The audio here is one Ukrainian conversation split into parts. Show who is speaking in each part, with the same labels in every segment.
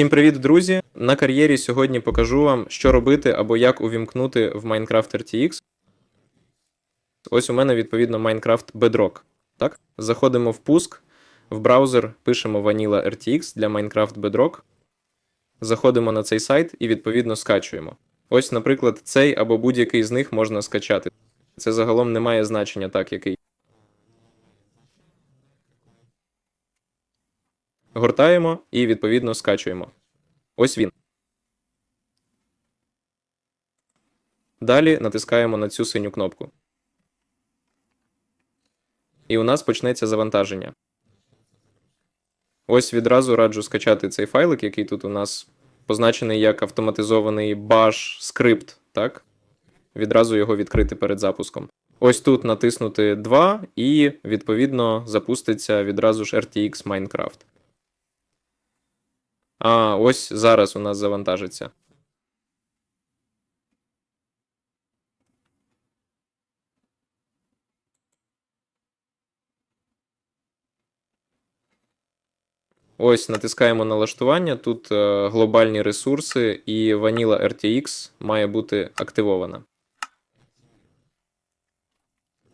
Speaker 1: Всім привіт, друзі! На кар'єрі сьогодні покажу вам, що робити або як увімкнути в Minecraft RTX. Ось у мене відповідно Minecraft Bedrock. Так? Заходимо в пуск, в браузер пишемо Vanilla RTX для Minecraft Bedrock. Заходимо на цей сайт і відповідно скачуємо. Ось, наприклад, цей або будь-який з них можна скачати. Це загалом не має значення так, який. Гортаємо і відповідно скачуємо. Ось він. Далі натискаємо на цю синю кнопку. І у нас почнеться завантаження. Ось відразу раджу скачати цей файлик, який тут у нас позначений як автоматизований bash скрипт, так? Відразу його відкрити перед запуском. Ось тут натиснути 2 і, відповідно, запуститься відразу ж RTX Minecraft. А, ось зараз у нас завантажиться. Ось натискаємо налаштування. Тут е, глобальні ресурси, і Vanilla RTX має бути активована.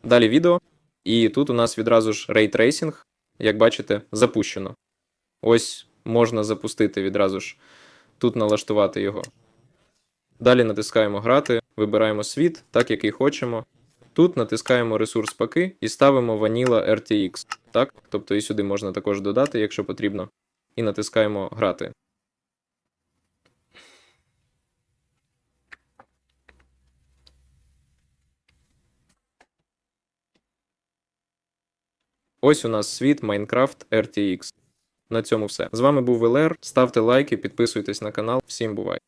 Speaker 1: Далі відео. І тут у нас відразу ж Ray як бачите, запущено. Ось можна запустити відразу ж тут налаштувати його. Далі натискаємо Грати, вибираємо світ, так який хочемо. Тут натискаємо ресурс паки і ставимо Vanilla RTX. Так? Тобто і сюди можна також додати, якщо потрібно. І натискаємо Грати. Ось у нас світ Minecraft RTX. На цьому все. З вами був Велер. Ставте лайки, підписуйтесь на канал. Всім бувай!